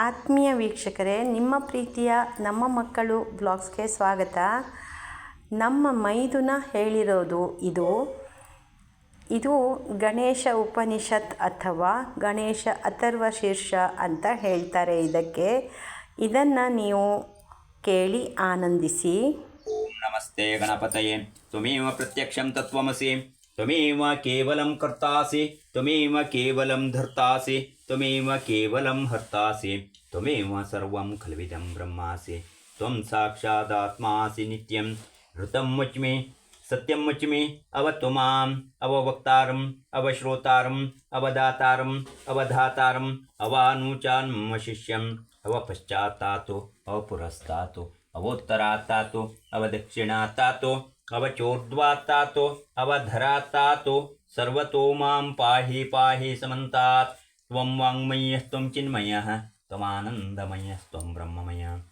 ಆತ್ಮೀಯ ವೀಕ್ಷಕರೇ, ನಿಮ್ಮ ಪ್ರೀತಿಯ ನಮ್ಮ ಮಕ್ಕಳು ಬ್ಲಾಗ್ಸ್ಗೆ ಸ್ವಾಗತ. ನಮ್ಮ ಮೈದುನ ಹೇಳಿರೋದು ಇದು. ಇದು ಗಣೇಶ ಉಪನಿಷತ್ ಅಥವಾ ಗಣೇಶ ಅಥರ್ವ ಶೀರ್ಷ ಅಂತ ಹೇಳ್ತಾರೆ ಇದಕ್ಕೆ. ಇದನ್ನು ನೀವು ಕೇಳಿ ಆನಂದಿಸಿ. ನಮಸ್ತೆ ಗಣಪತಯೇ. ತ್ವಮೇವ ಪ್ರತ್ಯಕ್ಷಂ ತತ್ವಮಸಿ. त्वमेव केवलं कर्तासि, त्वमेव केवलं धर्तासि, त्वमेव केवलं हर्तासि, त्वमेव सर्वं खल्विदं ब्रह्मासि, त्वं साक्षादात्मासि नित्यं, ऋतं वच्मि सत्यं वच्मि अवत्वमाम् अववक्तारम् अवश्रोतारम् अवदातारम् अवधातारम् अवानुचान्मशिष्यम् अवपश्चात्तातु अवपुरस्तातु अवोत्तरात्तातु अवदक्षिणात्तातु अवचोर्ध्वात्तातो अवधरात्तातो, सर्वतो माँ पाहि पाहि समन्तात्। त्वं वाङ्मयस्त्वं चिन्मयः त्वमानन्दमयस्त्वं ब्रह्ममय।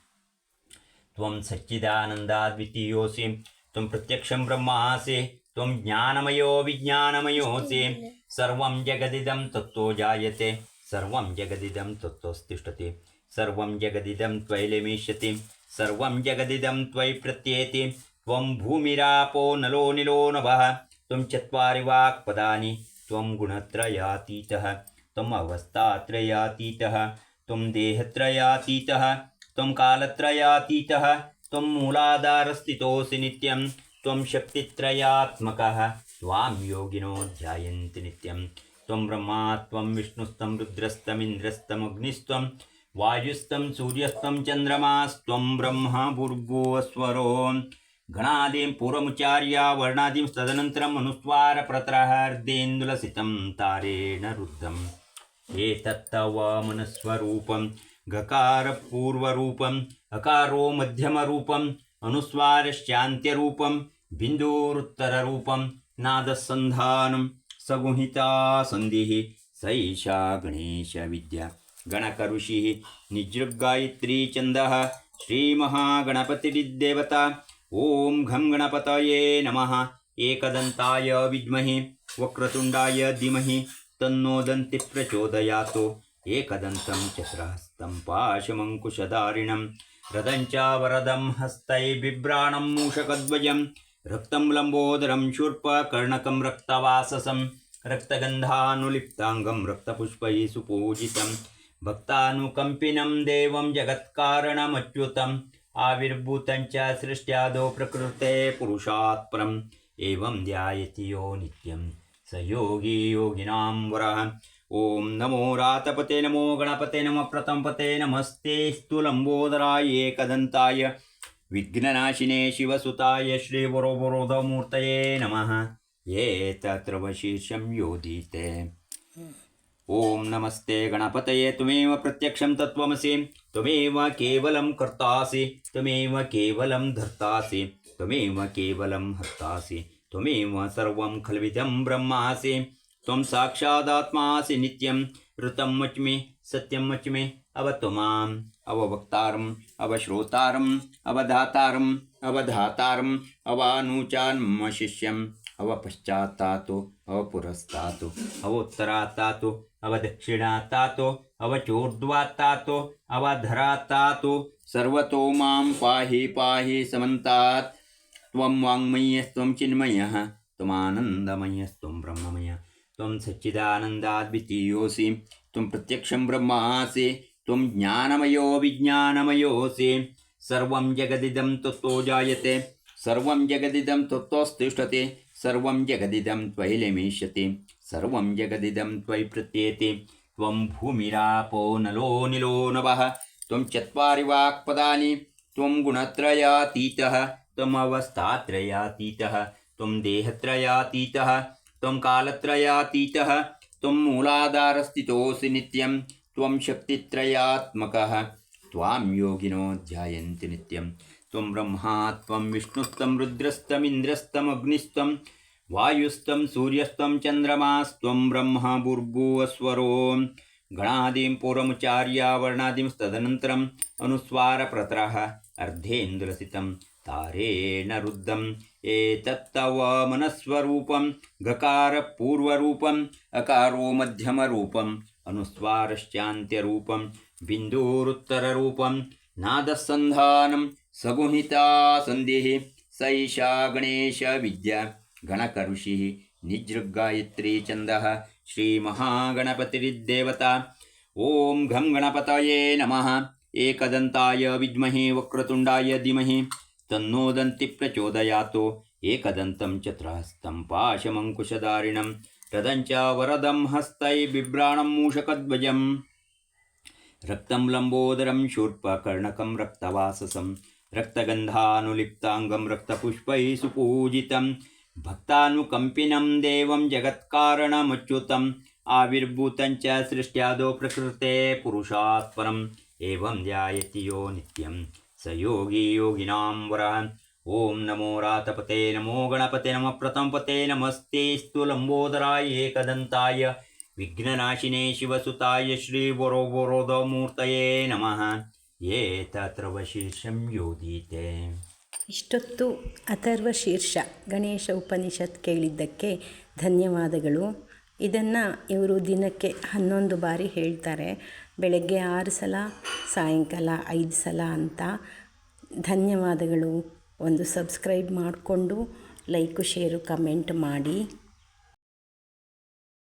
त्वं सच्चिदानन्दाद्वितीयोऽसि त्वं प्रत्यक्षं ब्रह्मासि, त्वं ज्ञानमयो विज्ञानमयोऽसि। सर्वं जगदिदं तत्त्वो जायते, सर्वं जगदिदं तत्त्वस्तिष्ठति सर्वं जगदिदं त्वयि लिमिष्यति, सर्वं जगदिदं त्वयि प्रत्येति। त्वं भूमिरापो नलो निलो नभः, त्वं चत्वारि वाक्पदानि त्वं गुणत्रयातीतः त्वम् अवस्थात्रयातीतः, त्वं देहत्रयातीतः, त्वं कालत्रयातीतः, त्वं मूलाधारस्थितोऽसि नित्यं, त्वं शक्तित्रयात्मकः, त्वां योगिनो ध्यायन्ति नित्यं, त्वं ब्रह्मा, त्वं विष्णुस्तं रुद्रस्तमिन्द्रस्तमग्निस्त्वं, वायुस्तं सूर्यस्तं चन्द्रमास्त्वं ब्रह्म भूर्भुवस्वरो गणादिं पूर्वमुचार्य वर्णादिं तदनन्तरम् अनुस्वारप्रतरहर्देन्दुलसितं तारेण रुद्धम्। एतत्तव मनस्वरूपं गकारपूर्वरूपम् अकारो मध्यमरूपम् अनुस्वारश्चान्त्यरूपं बिन्दुरुत्तररूपं नादसन्धानं सगुहिता सन्धिः सैषा गणेशविद्या। गणकऋषिः निजृगायत्री छन्दः श्रीमहागणपतिर्देवता ॐ घं गणपतये नमः। एकदन्ताय विद्महे, वक्रतुण्डाय धीमहि, तन्नो दन्ति प्रचोदयात्। एकदन्तं चतुरहस्तं पाशमङ्कुशधारिणं रदं च वरदं हस्तैर्बिभ्राणं मूषकध्वजं, रक्तं लम्बोदरं शूर्पकर्णकं रक्तवाससं, रक्तगन्धानुलिप्ताङ्गं रक्तपुष्पैः सुपूजितं, भक्तानुकम्पिनं देवं जगत्कारणमच्युतम्। आविर्भूतं सृष्ट्यादौ प्रकृते पुरुषात् परम् एवं ध्यायति यो नित्यं। स योगी योगिनां वरः। ॐ नमो रातपते, नमो गणपते, नमः प्रथमपते, नमस्ते लम्बोदराय एकदन्ताय। विघ्ननाशिने शिवसुताय श्रीवरोवरोधमूर्तये नमः। ये तत्र वशीर्षं योधीते ॐ नमस्ते गणपतये, त्वमेव प्रत्यक्षं तत्त्वमसि। त्वमेव केवलं कर्तासि। त्वमेव केवलं धर्तासि। त्वमेव केवलं हर्तासि। त्वमेव सर्वं खल्विदं ब्रह्मासि। त्वं साक्षादात्मासि नित्यं। ऋतं वच्मि सत्यं वच्मि अवतु माम् अववक्तारम् अवश्रोतारम् अवधातारम् अवधातारम् अवानूचान्म शिष्यम् अवपश्चात्तातु, अवपुरस्तातु, अवोत्तरात्तातु, अवदक्षिणात्तातु, अवचोर्ध्वात्तातु, अवधरात्तातु। सर्वतो माँ पाहि पाहि समन्तात्। त्वं वाङ्मयस्त्वं चिन्मयः, त्वमानन्दमयस्त्वं ब्रह्ममय। त्वं सच्चिदानन्दाद्वितीयोऽसि त्वं प्रत्यक्षं ब्रह्मासि, त्वं ज्ञानमयो विज्ञानमयोऽसि। सर्वं जगदिदं तत्त्वो जायते, सर्वं जगदिदं तत्त्वस्तिष्ठति सर्वं जगदिदं त्वयि लेमिष्यति सर्वं त्वयि प्रत्येति, त्वं भूमिरापो नलो निलो नभः त्वं चत्वारि वाक्पदानि त्वं गुणत्रयातीतः त्वमवस्थात्रयातीतः त्वं देहत्रयातीतः, त्वं कालत्रयातीतः, त्वं मूलाधारस्थितोऽसि नित्यं, त्वं शक्तित्रयात्मकः, त्वां योगिनो ध्यायन्ति नित्यं, त्वं ब्रह्मा, त्वं विष्णुस्तं रुद्रस्तमिन्द्रस्तमग्निस्त्वं वायुस्तं सूर्यस्त्वं चन्द्रमास्त्वं ब्रह्म भूर्भुवस्वरो गणादिं पूर्वमुचार्य वर्णादिं तदनन्तरम् अनुस्वारप्रतरः अर्धेन्द्रसितं तारेण रुद्धम्। एतत्तव मनस्वरूपं गकारपूर्वरूपम् अकारो मध्यमरूपम् अनुस्वारश्चान्त्यरूपम् बिन्दूरुत्तररूपं नादसन्धानं सगुहिता सन्धिः स ईशा गणेशविद्या गणकऋषिः निजृगायत्री छन्दः श्रीमहागणपतिर्देवता ॐ घं गणपतये नमः। एकदन्ताय विद्महे वक्रतुण्डाय धीमहि। तन्नो दन्ति प्रचोदयातो। एकदन्तं चत्रहस्तं पाशमङ्कुशधारिणं रदं च वरदं हस्तै बिभ्राणं मूषकध्वजम्। रक्तं लम्बोदरं शूर्पकर्णकं रक्तवाससं। रक्तगन्धानुलिप्ताङ्गं रक्तपुष्पैः सुपूजितं भक्तानुकम्पिनं देवं जगत्कारणमच्युतम् आविर्भूतं च सृष्ट्यादौ प्रकृते पुरुषात् एवं ध्यायति यो नित्यं। स योगी योगिनां वरः। ॐ नमो रातपते, नमो गणपते, नमः प्रथमपते नमस्तेस्तु लम्बोदराय एकदन्ताय, विघ्ननाशिने शिवसुताय श्रीवरोवरोदमूर्तये नमः। ये तत्र वशीर्षं योधीते ಇಷ್ಟೊತ್ತು ಅಥರ್ವ ಶೀರ್ಷ ಗಣೇಶ ಉಪನಿಷತ್ ಕೇಳಿದ್ದಕ್ಕೆ ಧನ್ಯವಾದಗಳು. ಇದನ್ನು ಇವರು ದಿನಕ್ಕೆ ಹನ್ನೊಂದು ಬಾರಿ ಹೇಳ್ತಾರೆ. ಬೆಳಗ್ಗೆ ಆರು ಸಲ, ಸಾಯಂಕಾಲ ಐದು ಸಲ ಅಂತ. ಧನ್ಯವಾದಗಳು. ಒಂದು ಸಬ್ಸ್ಕ್ರೈಬ್ ಮಾಡಿಕೊಂಡು ಲೈಕು, ಶೇರು, ಕಮೆಂಟ್ ಮಾಡಿ.